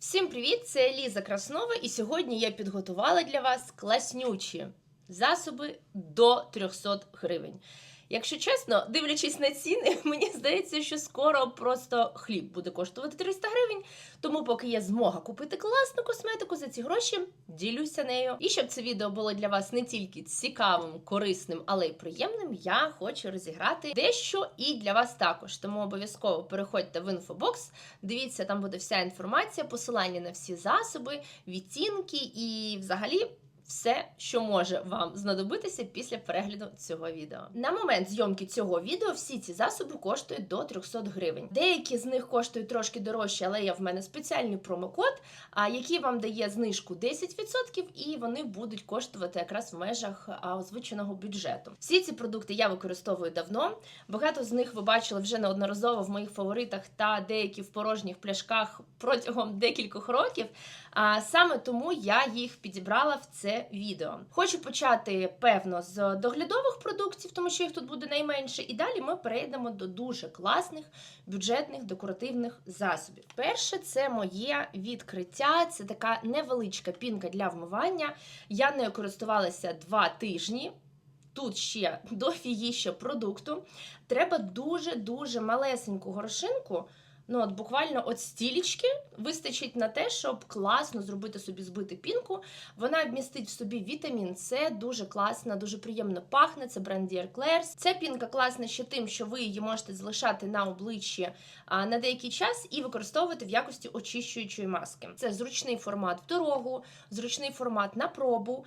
Всім привіт! Це Ліза Краснова, і сьогодні я підготувала для вас класнючі засоби до 300 гривень. Якщо чесно, дивлячись на ціни, мені здається, що скоро просто хліб буде коштувати 300 гривень. Тому, поки є змога купити класну косметику за ці гроші, ділюся нею. І щоб це відео було для вас не тільки цікавим, корисним, але й приємним, я хочу розіграти дещо і для вас також. Тому обов'язково переходьте в інфобокс, дивіться, там буде вся інформація, посилання на всі засоби, відтінки і взагалі. Все, що може вам знадобитися після перегляду цього відео. На момент зйомки цього відео всі ці засоби коштують до 300 гривень. Деякі з них коштують трошки дорожче, але є в мене спеціальний промокод, який вам дає знижку 10%, і вони будуть коштувати якраз в межах озвученого бюджету. Всі ці продукти я використовую давно. Багато з них ви бачили вже неодноразово в моїх фаворитах та деякі в порожніх пляшках протягом декількох років. А саме тому я їх підібрала в це відео. Хочу почати певно з доглядових продуктів, тому що їх тут буде найменше. І далі ми перейдемо до дуже класних бюджетних декоративних засобів. Перше, це моє відкриття. Це така невеличка пінка для вмивання. Я нею користувалася два тижні. Тут ще дофігіще продукту. Треба дуже-дуже малесеньку горошинку. Ну, от буквально от стілічки вистачить на те, щоб класно зробити собі збити пінку. Вона вмістить в собі вітамін С, дуже класна, дуже приємно пахне. Це бренд Dear Claire's. Ця пінка класна ще тим, що ви її можете залишати на обличчі на деякий час і використовувати в якості очищуючої маски. Це зручний формат в дорогу, зручний формат на пробу.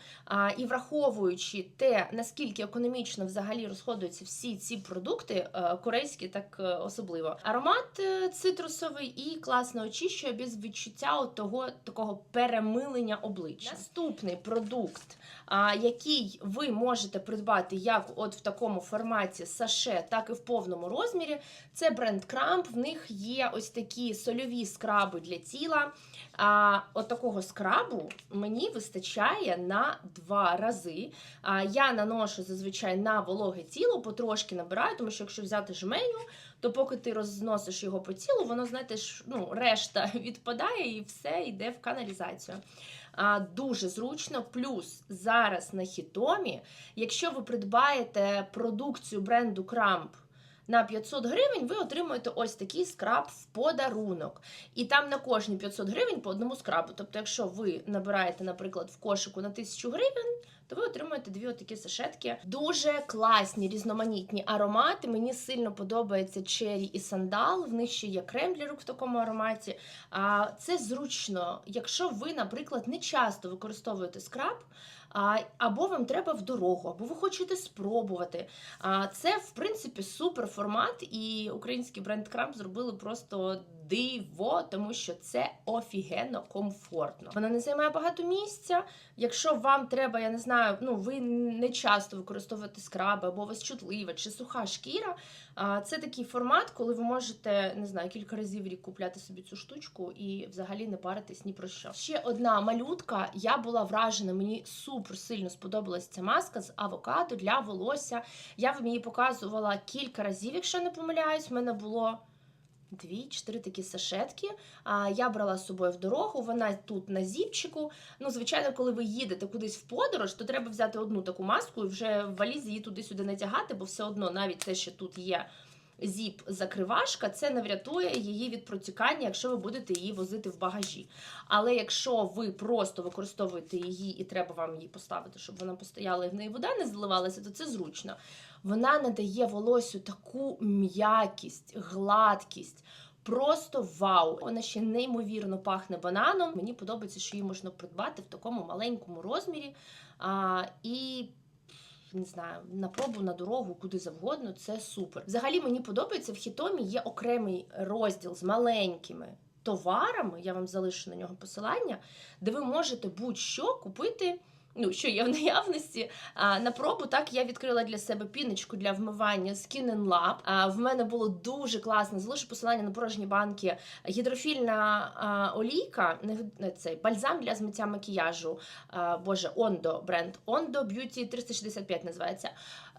І враховуючи те, наскільки економічно взагалі розходуються всі ці продукти, е, корейські, так е, особливо. Аромат е, цитрусовий і класно очищує без відчуття того такого перемилення обличчя. Наступний продукт, а, який ви можете придбати як от в такому форматі саше, так і в повному розмірі. Це бренд Крамп. В них є ось такі сольові скраби для тіла. А, от такого скрабу мені вистачає на два рази. А, я наношу зазвичай на вологе тіло, потрошки набираю, тому що якщо взяти жменю, то поки ти розносиш його по тілу, воно, знаєте, ну, решта відпадає і все йде в каналізацію. А, Дуже зручно. Плюс зараз на хітомі, якщо ви придбаєте продукцію бренду Крамп. На 500 гривень ви отримуєте ось такий скраб в подарунок. І там на кожні 500 гривень по одному скрабу. Тобто, якщо ви набираєте, наприклад, в кошику на 1000 гривень, то ви отримуєте дві отакі сашетки. Дуже класні різноманітні аромати. Мені сильно подобається чері і сандал. В них ще є крем для рук в такому ароматі. А це зручно, якщо ви, наприклад, не часто використовуєте скраб. Або вам треба в дорогу, або ви хочете спробувати. А, Це, в принципі, супер формат, і український бренд Крамп зробили просто диво, тому що це офігенно комфортно. Вона не займає багато місця. Якщо вам треба, я не знаю, ну ви не часто використовуєте скраби, або у вас чутлива чи суха шкіра. Це такий формат, коли ви можете не знаю, кілька разів в рік купляти собі цю штучку і взагалі не паритись ні про що. Ще одна малютка. Я була вражена, мені супер сильно сподобалась ця маска з авокадо для волосся. Я вам її показувала кілька разів, якщо не помиляюсь. В мене було. Дві, чотири такі сашетки. А я брала з собою в дорогу. Вона тут на зіпчику. Ну, звичайно, коли ви їдете кудись в подорож, то треба взяти одну таку маску і вже в валізі її туди-сюди натягати, бо все одно навіть те, що тут є зіп-закривашка, це не врятує її від протікання, якщо ви будете її возити в багажі. Але якщо ви просто використовуєте її і треба вам її поставити, щоб вона постояла і в неї вода не заливалася, то це зручно. Вона надає волосю таку м'якість, гладкість. Просто вау! Вона ще неймовірно пахне бананом. Мені подобається, що її можна придбати в такому маленькому розмірі. А, І не знаю, на пробу, на дорогу, куди завгодно, це супер. Взагалі мені подобається в хітомі є окремий розділ з маленькими товарами. Я вам залишу на нього посилання, де ви можете будь-що купити. Ну, що є в наявності. А, на пробу так я відкрила для себе піночку для вмивання Skin and Lab. А, в мене було дуже класно. Залишу посилання на порожні банки. Гідрофільна а, олійка, не, цей бальзам для змиття макіяжу. А, Боже, Ondo бренд Ondo Beauty 365 називається.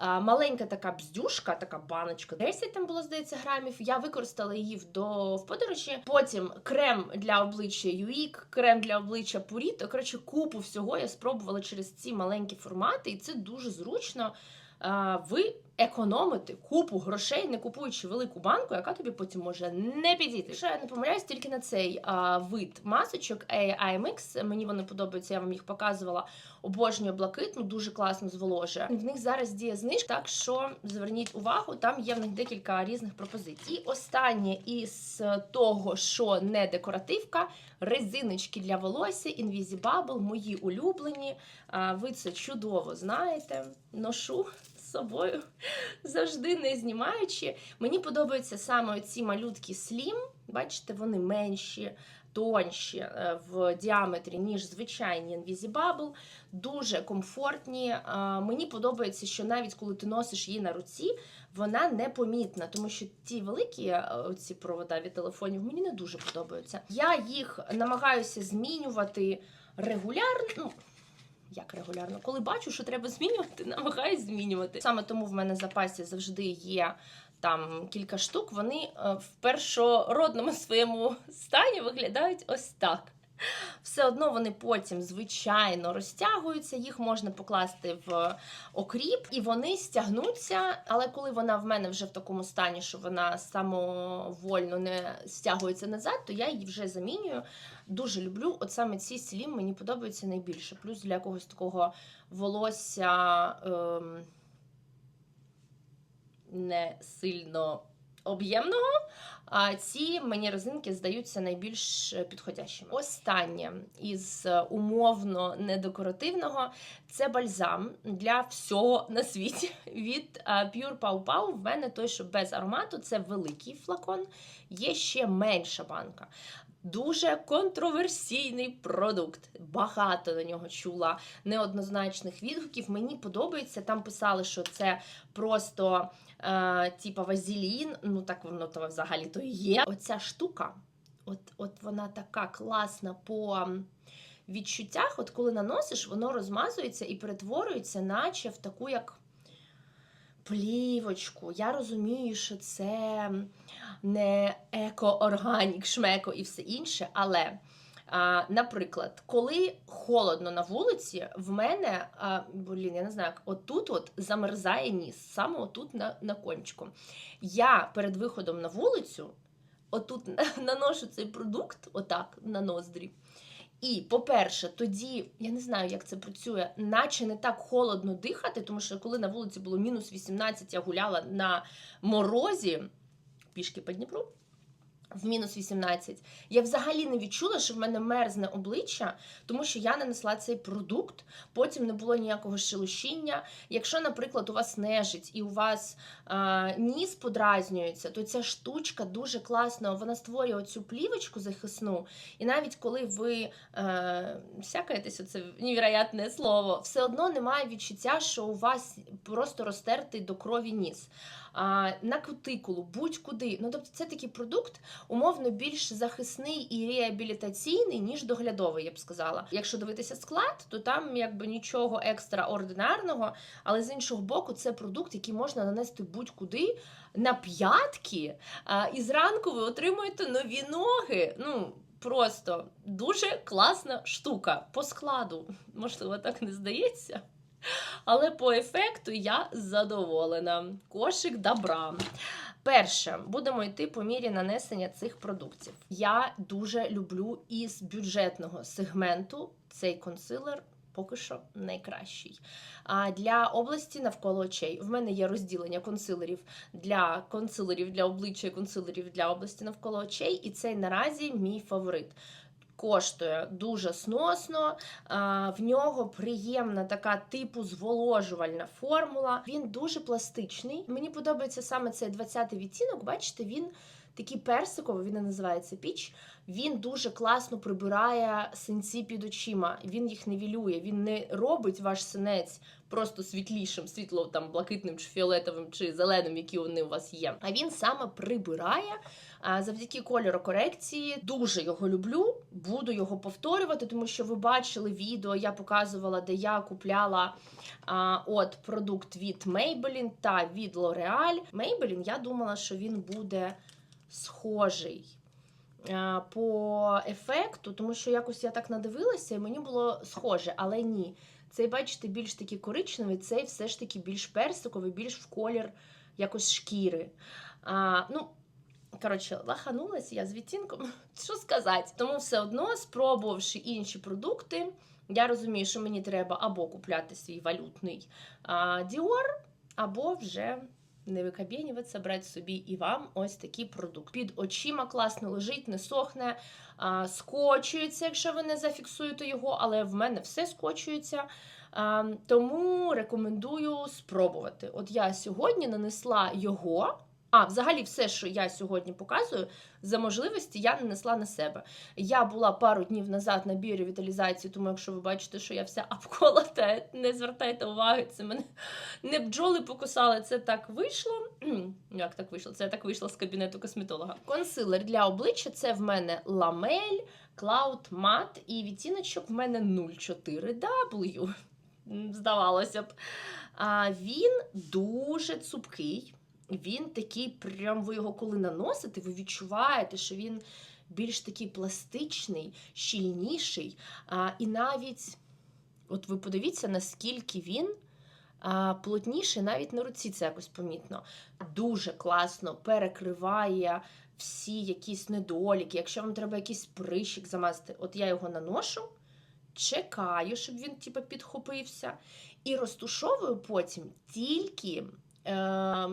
Маленька така бздюшка, така баночка, 10 там було, здається, грамів. Я використала її в, до, в подорожі. Потім крем для обличчя Юїк, крем для обличчя Пуріто. Коротше, купу всього я спробувала через ці маленькі формати, і це дуже зручно. Ви економите купу грошей, не купуючи велику банку, яка тобі потім може не підійти. Що я не помиляюсь тільки на цей а, вид масочок IMX. Мені вони подобаються, я вам їх показувала. Обожнюю блакитну, дуже класно зволожує. В них зараз діє знижка, так що зверніть увагу, там є в них декілька різних пропозицій. І останнє із того, що не декоративка, резиночки для волосся, Invisibubble, мої улюблені. А, Ви це чудово знаєте. Ношу собою завжди не знімаючи. Мені подобаються саме ці малютки Slim. Бачите, вони менші, тонші е, в діаметрі, ніж звичайні Invisibubble. Дуже комфортні. Е, Мені подобається, що навіть коли ти носиш її на руці, вона непомітна, тому що ті великі е, ці провода від телефонів мені не дуже подобаються. Я їх намагаюся змінювати регулярно. Як регулярно, коли бачу, що треба змінювати, намагаюсь змінювати. Саме тому в мене запасі завжди є там кілька штук. Вони е, в першородному своєму стані виглядають ось так. Все одно вони потім, звичайно, розтягуються, їх можна покласти в окріп, і вони стягнуться. Але коли вона в мене вже в такому стані, що вона самовольно не стягується назад, то я її вже замінюю. Дуже люблю. От саме ці слім мені подобаються найбільше. Плюс для якогось такого волосся ем, не сильно об'ємного. Ці мені резинки здаються найбільш підходящими. Останнє із умовно недекоративного це бальзам для всього на світі. Від а, Pure Pau Pau. В мене той, що без аромату, це великий флакон, є ще менша банка. Дуже контроверсійний продукт. Багато на нього чула неоднозначних відгуків. Мені подобається. Там писали, що це просто е, типа вазелін. Ну так воно то взагалі то є. Оця штука, от, от вона така класна по відчуттях. От коли наносиш, воно розмазується і перетворюється, наче в таку як. Плівочку, я розумію, що це не еко-органік, шмеко і все інше. Але, наприклад, коли холодно на вулиці, в мене, блін, я не знаю, отут от замерзає ніс, саме отут на, на кончику. Я перед виходом на вулицю, отут наношу цей продукт, отак, на ноздрі. І, по-перше, тоді я не знаю, як це працює, наче не так холодно дихати, тому що коли на вулиці було мінус 18, я гуляла на морозі пішки по Дніпру. В мінус 18. Я взагалі не відчула, що в мене мерзне обличчя, тому що я нанесла цей продукт, потім не було ніякого шелушіння. Якщо, наприклад, у вас нежить і у вас а, ніс подразнюється, то ця штучка дуже класно, вона створює оцю плівочку захисну. І навіть коли ви а, сякаєтесь, оце невероятне слово, все одно немає відчуття, що у вас просто розтертий до крові ніс. На кутикулу, будь-куди. Ну, тобто, це такий продукт, умовно більш захисний і реабілітаційний, ніж доглядовий, я б сказала. Якщо дивитися склад, то там якби нічого екстраординарного, але з іншого боку, це продукт, який можна нанести будь-куди на п'ятки, і зранку ви отримуєте нові ноги. Ну, Просто дуже класна штука по складу. Можливо, так не здається. Але по ефекту я задоволена. Кошик добра. Перше, будемо йти по мірі нанесення цих продуктів. Я дуже люблю із бюджетного сегменту цей консилер. Поки що найкращий. А для області навколо очей в мене є розділення консилерів для консилерів для обличчя і консилерів для області навколо очей, і цей наразі мій фаворит коштує дуже сносно, в нього приємна така типу зволожувальна формула. Він дуже пластичний. Мені подобається саме цей 20-й відтінок. Бачите, він такий персиковий, він і називається піч. Він дуже класно прибирає синці під очима. Він їх невілює. Він не робить ваш синець просто світлішим, світло там блакитним чи фіолетовим чи зеленим, які вони у вас є. А він саме прибирає завдяки кольорокорекції. Дуже його люблю. Буду його повторювати, тому що ви бачили відео. Я показувала, де я купляла а, от продукт від Maybelline та від L'Oreal. Maybelline, я думала, що він буде схожий. По ефекту, тому що якось я так надивилася, і мені було схоже, але ні. Цей, бачите, більш такий коричневий, цей все ж таки більш персиковий, більш в колір якось шкіри. А, ну, коротше, лаханулася я з відтінком. Що сказати? Тому все одно, спробувавши інші продукти, я розумію, що мені треба або купляти свій валютний а, Dior, або вже не викабінюватися, брати собі і вам ось такий продукт. Під очима класно лежить, не сохне, а, скочується, якщо ви не зафіксуєте його, але в мене все скочується. А, тому рекомендую спробувати. От я сьогодні нанесла його. А, взагалі, все, що я сьогодні показую, за можливості я нанесла на себе. Я була пару днів назад на біоревіталізації, тому якщо ви бачите, що я вся обколота, не звертайте уваги, це мене не бджоли покусали. Це так вийшло. Як так вийшло? Це так вийшло з кабінету косметолога. Консилер для обличчя це в мене ламель, Cloud Matte і відтіночок в мене 04W. Здавалося б. А, Він дуже цупкий. Він такий, прям ви його коли наносите, ви відчуваєте, що він більш такий пластичний, щільніший. А, І навіть, от ви подивіться, наскільки він а, плотніший, навіть на руці це якось помітно. Дуже класно перекриває всі якісь недоліки. Якщо вам треба якийсь прищик замазати, от я його наношу, чекаю, щоб він типу, підхопився, і розтушовую потім тільки. Е,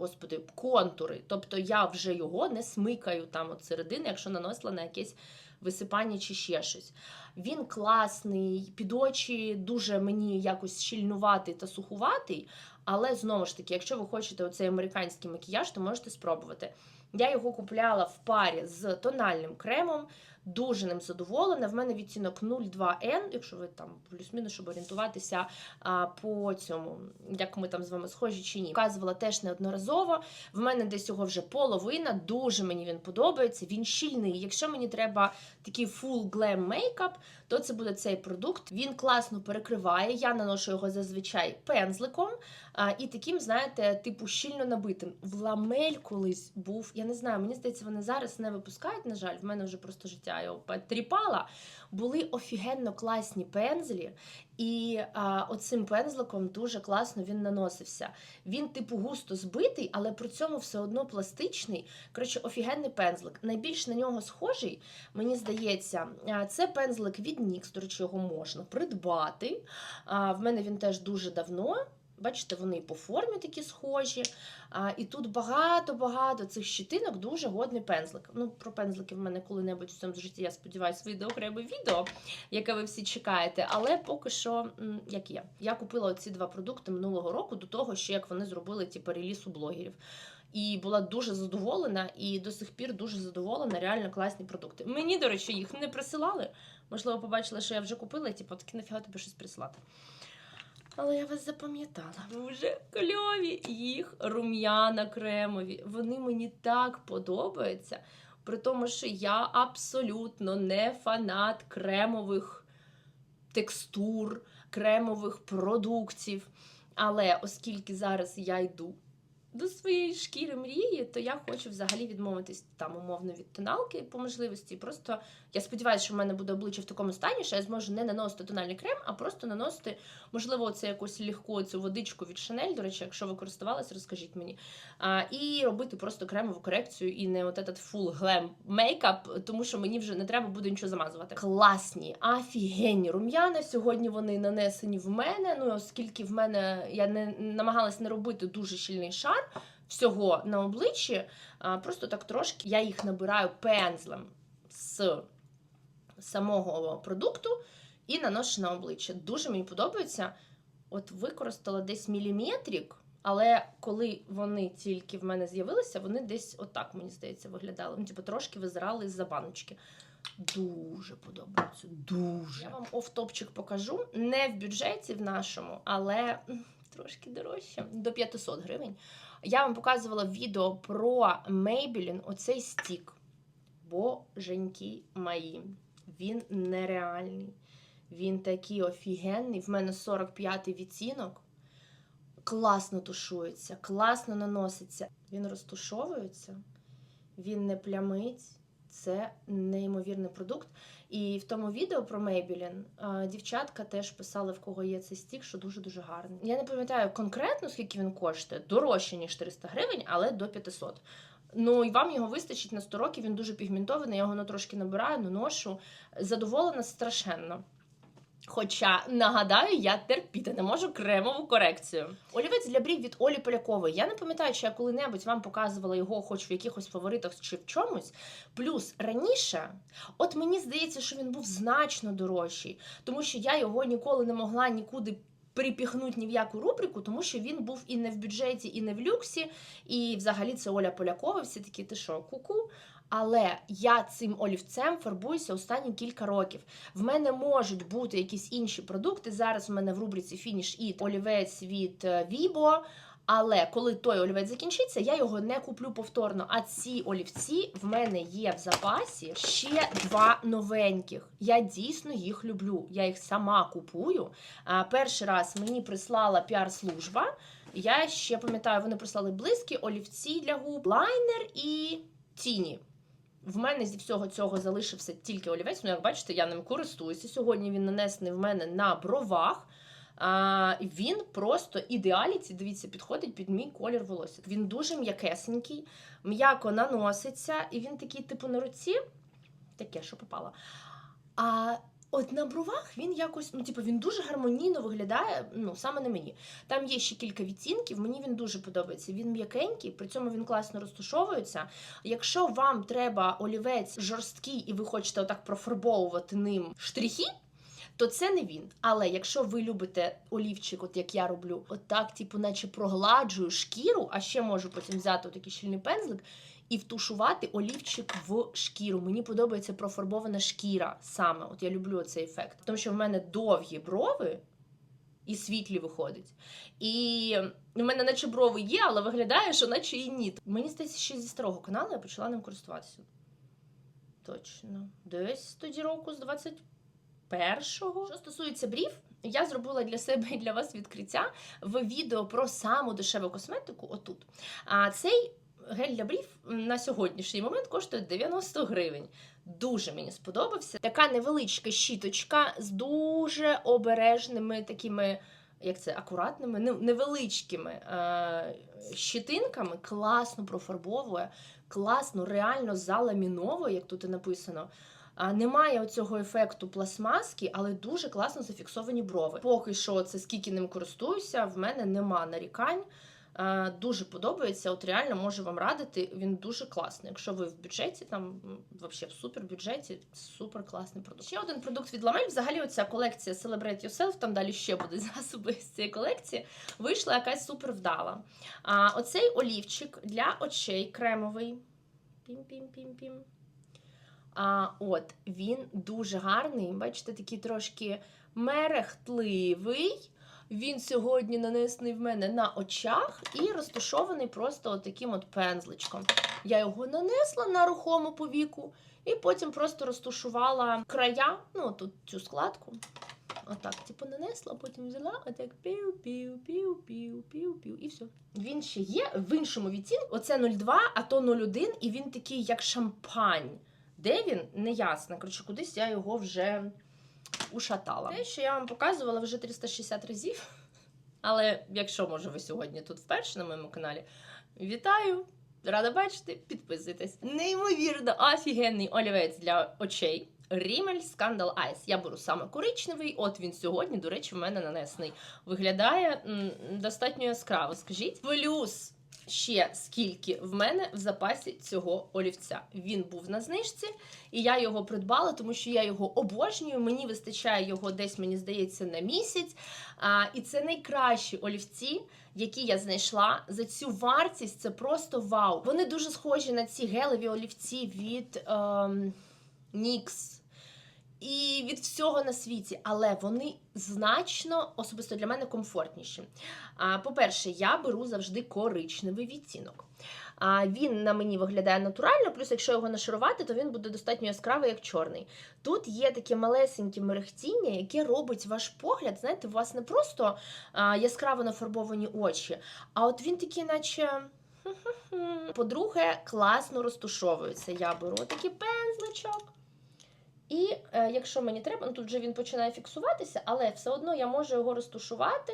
Господи, контури. Тобто я вже його не смикаю там от середини, якщо наносила на якесь висипання чи ще щось. Він класний, під очі дуже мені якось щільнуватий та сухуватий, але знову ж таки, якщо ви хочете оцей американський макіяж, то можете спробувати. Я його купляла в парі з тональним кремом, дуже ним задоволена. В мене відтінок 02N, якщо ви там плюс-мінус, щоб орієнтуватися а, по цьому, як ми там з вами схожі чи ні. Показувала теж неодноразово. В мене десь його вже половина, дуже мені він подобається. Він щільний. Якщо мені треба такий full glam мейкап, то це буде цей продукт. Він класно перекриває. Я наношу його зазвичай пензликом. А, І таким, знаєте, типу щільно набитим. В ламель колись був. Я не знаю, мені здається, вони зараз не випускають. На жаль, в мене вже просто життя його потріпала. Були офігенно класні пензлі, і а, оцим пензликом дуже класно він наносився. Він, типу, густо збитий, але при цьому все одно пластичний. Коротше, офігенний пензлик. Найбільш на нього схожий, мені здається, це пензлик від NYX, до речі, його можна придбати. А, В мене він теж дуже давно. Бачите, вони по формі такі схожі. А, І тут багато-багато цих щитинок, дуже годний пензлик. Ну, про пензлики в мене коли-небудь в цьому житті, я сподіваюся, вийде окреме відео, яке ви всі чекаєте. Але поки що, як є, я купила оці два продукти минулого року до того, що як вони зробили типу, реліз у блогерів. І була дуже задоволена, і до сих пір дуже задоволена, реально класні продукти. Мені, до речі, їх не присилали. Можливо, побачили, що я вже купила, і типу, таки нафіга тобі щось присилати. Але я вас запам'ятала. Дуже кльові їх рум'яна кремові. Вони мені так подобаються. При тому, що я абсолютно не фанат кремових текстур, кремових продуктів. Але оскільки зараз я йду до своєї шкіри мрії, то я хочу взагалі відмовитись там умовно від тоналки по можливості. Просто я сподіваюся, що в мене буде обличчя в такому стані, що я зможу не наносити тональний крем, а просто наносити, можливо, оце якусь легку цю водичку від Chanel, До речі, якщо ви користувалися, розкажіть мені. А, І робити просто кремову корекцію і не от этот full glam мейкап, тому що мені вже не треба буде нічого замазувати. Класні, офігенні рум'яна. Сьогодні вони нанесені в мене. Ну оскільки в мене я не намагалась не робити дуже щільний шар всього на обличчі, просто так трошки я їх набираю пензлем з самого продукту і наношу на обличчя. Дуже мені подобається. От використала десь міліметрик, Але коли вони тільки в мене з'явилися, вони десь отак, мені здається, виглядали. Ну, типу, трошки визирали з-за баночки. Дуже подобається. Дуже. Я вам офтопчик покажу. Не в бюджеті в нашому, але трошки дорожче. До 500 гривень. Я вам показувала відео про Maybelline, оцей стік. Боженьки мої. Він нереальний. Він такий офігенний. В мене 45-й відцінок. Класно тушується, класно наноситься. Він розтушовується, він не плямить. Це неймовірний продукт. І в тому відео про Maybelline дівчатка теж писали, в кого є цей стік, що дуже-дуже гарний. Я не пам'ятаю конкретно, скільки він коштує, дорожче, ніж 300 гривень, але до 500. Ну і вам його вистачить на 100 років, він дуже пігментований, я його трошки набираю, наношу. Задоволена страшенно. Хоча нагадаю, я терпіти не можу кремову корекцію. Олівець для брів від Олі Полякової. Я не пам'ятаю, чи я коли-небудь вам показувала його, хоч в якихось фаворитах чи в чомусь. Плюс раніше, от мені здається, що він був значно дорожчий, тому що я його ніколи не могла нікуди. Припіхнуть ні в яку рубрику, тому що він був і не в бюджеті, і не в люксі. І взагалі це Оля Полякова. Всі такі, ти що, куку? Але я цим олівцем фарбуюся останні кілька років. В мене можуть бути якісь інші продукти. Зараз у мене в рубриці Фініш і олівець від е, Vibo. Але коли той олівець закінчиться, я його не куплю повторно. А ці олівці в мене є в запасі ще два новеньких. Я дійсно їх люблю. Я їх сама купую. Перший раз мені прислала піар-служба. Я ще пам'ятаю, вони прислали блиски, олівці для губ, лайнер і тіні. В мене зі всього цього залишився тільки олівець. Ну, як бачите, я ним користуюся. Сьогодні він нанесений в мене на бровах. А, Він просто ідеаліці, дивіться, підходить під мій колір волосся. Він дуже м'якесенький, м'яко наноситься, і він такий, типу, на руці, таке, що попало. А от на бровах він якось, ну, типу, він дуже гармонійно виглядає, ну, саме на мені. Там є ще кілька відтінків, мені він дуже подобається. Він м'якенький, при цьому він класно розташовується. Якщо вам треба олівець жорсткий і ви хочете отак профарбовувати ним штрихи, то це не він. Але якщо ви любите олівчик, от як я роблю, отак, типу, наче прогладжую шкіру, а ще можу потім взяти такий щільний пензлик і втушувати олівчик в шкіру. Мені подобається профарбована шкіра саме. От я люблю цей ефект. Тому що в мене довгі брови. І світлі виходить. І у мене наче брови є, але виглядає, що наче і ні. Мені здається, ще зі старого каналу я почала ним користуватися. Точно. Десь тоді року з 20 першого. Що стосується брів, я зробила для себе і для вас відкриття в відео про саму дешеву косметику. Отут. А цей гель для брів на сьогоднішній момент коштує 90 гривень. Дуже мені сподобався. Така невеличка щіточка з дуже обережними такими. Як це акуратними, невеличкими е, щитинками, класно профарбовує, класно, реально заламіновує, як тут і написано. Немає оцього ефекту пластмаски, але дуже класно зафіксовані брови. Поки що це скільки ним користуюся, в мене нема нарікань. Дуже подобається. От реально можу вам радити. Він дуже класний. Якщо ви в бюджеті, там взагалі в супер бюджеті, супер класний продукт. Ще один продукт від Ламель. Взагалі, оця колекція Celebrate Yourself, там далі ще будуть засоби з цієї колекції. Вийшла якась супер вдала. Оцей олівчик для очей кремовий. Пім-пім-пім-пім. А, От, він дуже гарний. Бачите, такий трошки мерехтливий. Він сьогодні нанесений в мене на очах і розташований просто таким от пензличком. Я його нанесла на рухому повіку, і потім просто розташувала края, ну тут цю складку. Отак, типу, нанесла, потім взяла, отак пів-пів-пів-пів-пів-пів, і все. Він ще є в іншому відтінку. Оце 0,2, а то 0,1, і він такий, як шампань. Де він? Неясно. Коротше, кудись я його вже ушатала. Те, що я вам показувала вже 360 разів. Але якщо, може, ви сьогодні тут вперше на моєму каналі, вітаю! Рада бачити, підписуйтесь. Неймовірно, офігенний олівець для очей. Rimmel Scandal Eyes. Я беру саме коричневий, от він сьогодні, до речі, в мене нанесений. Виглядає м, достатньо яскраво, скажіть. Плюс ще скільки в мене в запасі цього олівця. Він був на знижці, і я його придбала, тому що я його обожнюю. Мені вистачає його десь, мені здається, на місяць. А, і це найкращі олівці, які я знайшла за цю вартість. Це просто вау. Вони дуже схожі на ці гелеві олівці від ем, NYX і від всього на світі, але вони значно особисто для мене комфортніші. По-перше, я беру завжди коричневий відтінок. Він на мені виглядає натурально, плюс, якщо його нашарувати, то він буде достатньо яскравий, як чорний. Тут є таке малесеньке мерехтіння, яке робить ваш погляд. Знаєте, у вас не просто яскраво нафарбовані очі, а от він такий, наче. По-друге, класно розтушовується. Я беру такий пензличок. І е, якщо мені треба, ну тут вже він починає фіксуватися, але все одно я можу його розтушувати.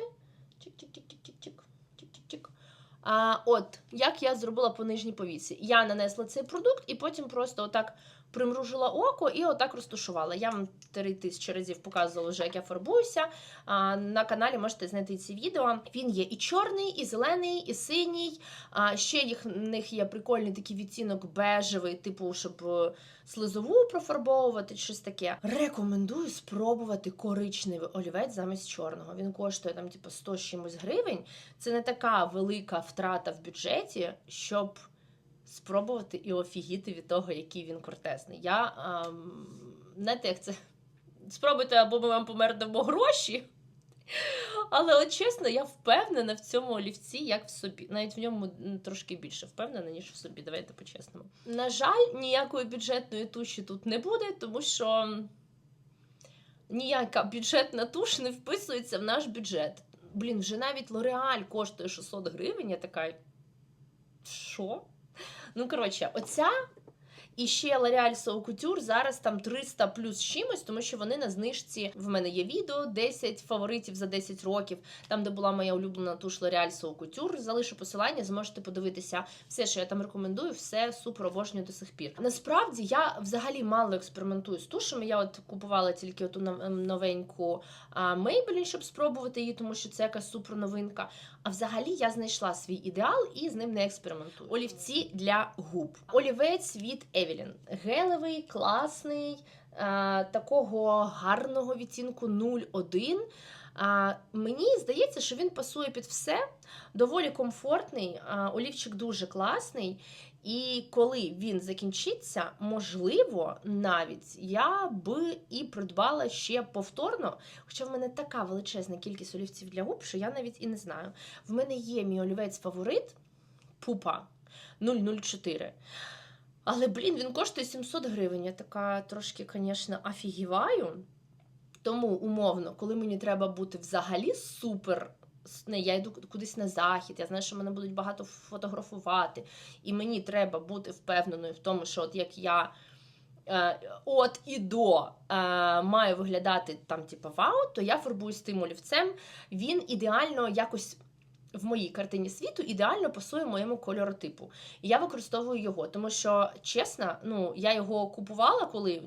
Чик-чик-чик-чик-чик. Чик-чик-чик. А, От, як я зробила по нижній повіці. Я нанесла цей продукт і потім просто отак примружила око і отак розтушувала. Я вам три тисячі разів показувала вже, як я фарбуюся. На каналі можете знайти ці відео. Він є і чорний, і зелений, і синій. Ще їх в них є прикольний такий відтінок бежевий, типу, щоб е, слизову профарбовувати, щось таке. Рекомендую спробувати коричневий олівець замість чорного. Він коштує там, типу, 100 чимось гривень. Це не така велика втрата в бюджеті, щоб спробувати і офігіти від того, який він кортесний. Я ем, знаєте, як це спробуйте, або ми вам помернемо гроші. Але от чесно, я впевнена в цьому олівці, як в собі. Навіть в ньому трошки більше впевнена, ніж в собі. Давайте по-чесному. На жаль, ніякої бюджетної туші тут не буде, тому що ніяка бюджетна туш не вписується в наш бюджет. Блін, вже навіть Лореаль коштує 600 гривень. Я така. Що? Ну, коротше, оця і ще L'Oreal So Couture зараз там 300 плюс чимось, тому що вони на знижці. В мене є відео 10 фаворитів за 10 років, там, де була моя улюблена туш L'Oreal So Couture. Залишу посилання, зможете подивитися все, що я там рекомендую, все супер обожнюю до сих пір. Насправді я взагалі мало експериментую з тушами. Я от купувала тільки оту новеньку а, Maybelline, щоб спробувати її, тому що це якась супер новинка. А взагалі я знайшла свій ідеал і з ним не експериментую. Олівці для губ. Олівець від Evelyn. Гелевий, класний, е, такого гарного відтінку 0,1. А, мені здається, що він пасує під все. Доволі комфортний, а, олівчик дуже класний. І коли він закінчиться, можливо, навіть я би і придбала ще повторно. Хоча в мене така величезна кількість олівців для губ, що я навіть і не знаю. В мене є мій олівець фаворит Пупа 004. Але, блін, він коштує 700 гривень. Я така трошки, звісно, офігіваю. Тому, умовно, коли мені треба бути взагалі супер. Не, я йду кудись на захід, я знаю, що мене будуть багато фотографувати, і мені треба бути впевненою в тому, що от як я е, от і до е, маю виглядати там, типу, вау, то я фарбуюсь тим олівцем. Він ідеально якось в моїй картині світу ідеально пасує моєму кольоротипу. І я використовую його, тому що чесно, ну я його купувала, коли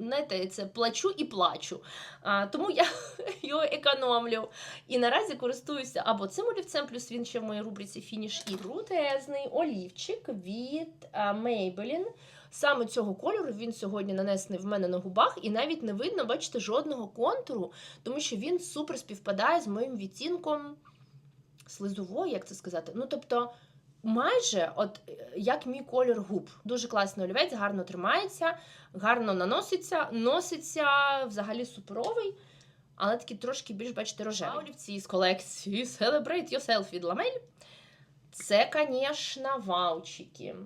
знаєте, це плачу і плачу. А, тому я його економлю. І наразі користуюся або цим олівцем, плюс він ще в моїй рубриці фініш і крутезний олівчик від Maybelline. Саме цього кольору він сьогодні нанесений в мене на губах, і навіть не видно, бачите, жодного контуру, тому що він супер співпадає з моїм відтінком слизової, як це сказати. Ну, тобто, майже от е, як мій колір губ. Дуже класний олівець, гарно тримається, гарно наноситься, носиться взагалі суперовий. Але такий трошки більш, бачите, рожевий. Олівці з колекції Celebrate Yourself від Lamel. Це, звісно, ваучики.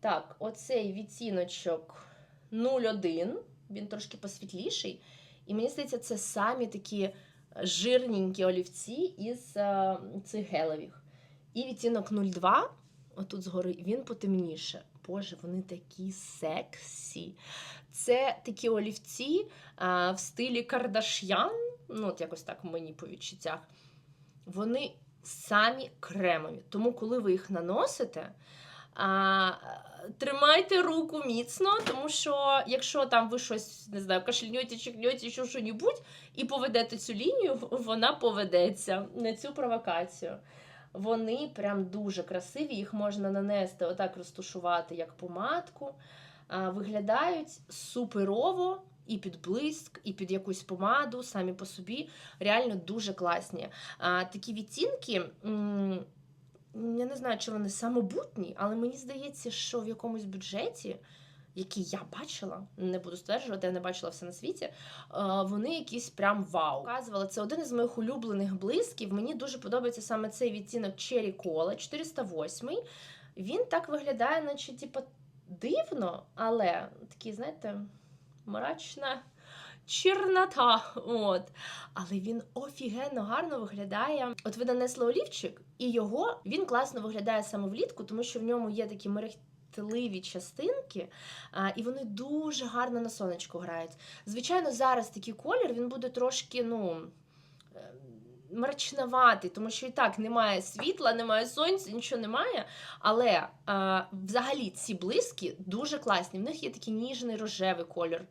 Так, оцей відтіночок 01, він трошки посвітліший. І мені здається, це самі такі жирненькі олівці із е, цих гелевих. І відтінок 02, отут згори, він потемніше. Боже, вони такі сексі. Це такі олівці а, в стилі Кардаш'ян, ну, от якось так мені по відчуттях. Вони самі кремові. Тому, коли ви їх наносите, а, тримайте руку міцно, тому що якщо там ви щось не знаю, кашлянете, чихнете, що що-небудь, і поведете цю лінію, вона поведеться на цю провокацію. Вони прям дуже красиві, їх можна нанести, отак розташувати, як помадку. Виглядають суперово і під блиск, і під якусь помаду, самі по собі. Реально дуже класні. Такі відтінки. Я не знаю, чи вони самобутні, але мені здається, що в якомусь бюджеті, який я бачила, не буду стверджувати, я не бачила все на світі. е, Вони якісь прям вау. Показувала це один із моїх улюблених блисків. Мені дуже подобається саме цей відтінок Cherry Cola 408. Він так виглядає, наче типу, дивно, але такий, знаєте, мрачна чорнота. От. Але він офігенно гарно виглядає. От ви нанесли олівчик, і його він класно виглядає саме влітку, тому що в ньому є такі мерехтливі частинки, а, і вони дуже гарно на сонечку грають. Звичайно, зараз такий колір він буде трошки, ну. е, Мрачноватий, тому що і так немає світла, немає сонця, нічого немає. Але а, взагалі ці блиски дуже класні. В них є такий ніжний рожевий колір.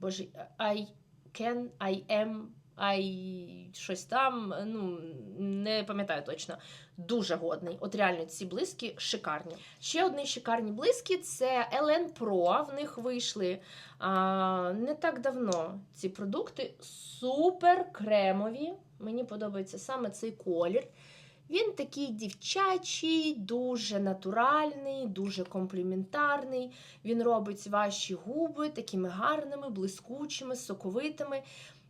Боже, I can, I am, I щось там. Ну, не пам'ятаю точно. Дуже годний. От реально ці блиски шикарні. Ще одні шикарні блиски це LN Pro. В них вийшли а, не так давно ці продукти. Супер кремові. Мені подобається саме цей колір. Він такий дівчачий, дуже натуральний, дуже компліментарний. Він робить ваші губи такими гарними, блискучими, соковитими.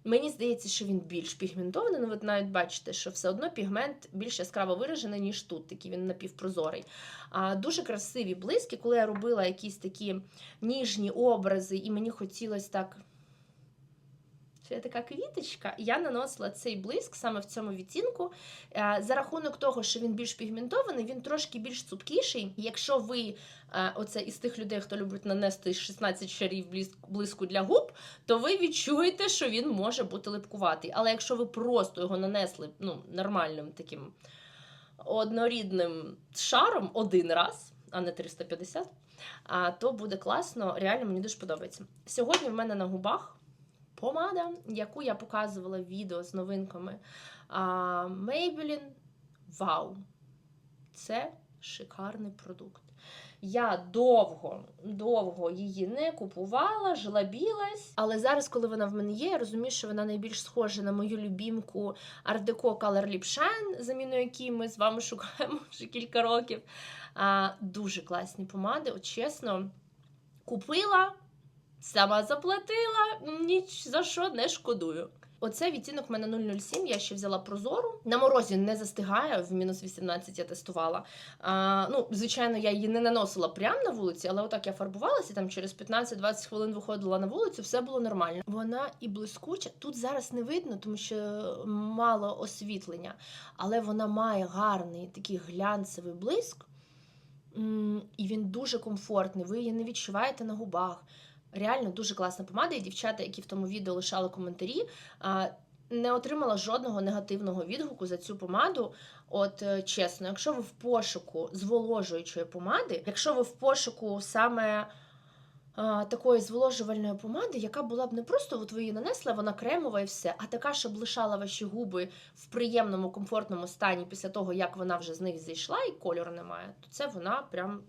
Мені здається, що він більш пігментований. Ну, ви навіть бачите, що все одно пігмент більш яскраво виражений, ніж тут, такий він напівпрозорий. А, Дуже красиві блиски, коли я робила якісь такі ніжні образи, і мені хотілося так. Це я така квіточка, і я наносила цей блиск саме в цьому відтінку. Е, За рахунок того, що він більш пігментований, він трошки більш цупкіший. Якщо ви е, оце із тих людей, хто любить нанести 16 шарів блиску для губ, то ви відчуєте, що він може бути липкуватий. Але якщо ви просто його нанесли ну, нормальним таким однорідним шаром один раз, а не 350, а, то буде класно. Реально мені дуже подобається. Сьогодні в мене на губах помада, яку я показувала в відео з новинками. Maybelline Wow. Це шикарний продукт. Я довго, довго її не купувала, жлобілась. Але зараз, коли вона в мене є, я розумію, що вона найбільш схожа на мою любімку Art Deco Color Lip Shine, заміну якій ми з вами шукаємо вже кілька років. А, дуже класні помади, от чесно. Купила, сама заплатила, ніч за що не шкодую. Оце відтінок в мене 007, я ще взяла прозору. На морозі не застигає, в мінус 18 я тестувала. А, ну, звичайно, я її не наносила прямо на вулиці, але отак я фарбувалася, там через 15-20 хвилин виходила на вулицю, все було нормально. Вона і блискуча. Тут зараз не видно, тому що мало освітлення, але вона має гарний такий глянцевий блиск. І він дуже комфортний. Ви її не відчуваєте на губах. Реально дуже класна помада. І дівчата, які в тому відео лишали коментарі, не отримала жодного негативного відгуку за цю помаду. От е, чесно, якщо ви в пошуку зволожуючої помади, якщо ви в пошуку саме такої зволожувальної помади, яка була б не просто от ви її нанесли, вона кремова і все, а така, щоб лишала ваші губи в приємному, комфортному стані після того, як вона вже з них зійшла і кольору немає, то це вона прям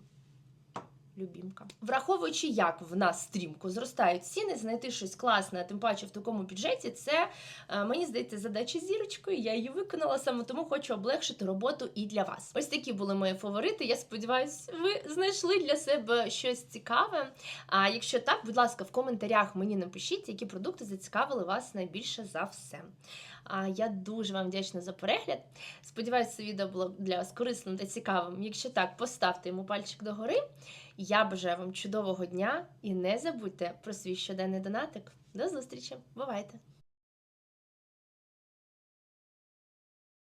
любімка. Враховуючи, як в нас стрімко зростають ціни, знайти щось класне, а тим паче в такому бюджеті, це е, мені здається задача зірочкою. Я її виконала саме тому хочу облегшити роботу і для вас. Ось такі були мої фаворити. Я сподіваюся, ви знайшли для себе щось цікаве. А якщо так, будь ласка, в коментарях мені напишіть, які продукти зацікавили вас найбільше за все. А я дуже вам вдячна за перегляд. Сподіваюся, це відео було для вас корисним та цікавим. Якщо так, поставте йому пальчик догори. Я бажаю вам чудового дня і не забудьте про свій щоденний донатик. До зустрічі! Бувайте!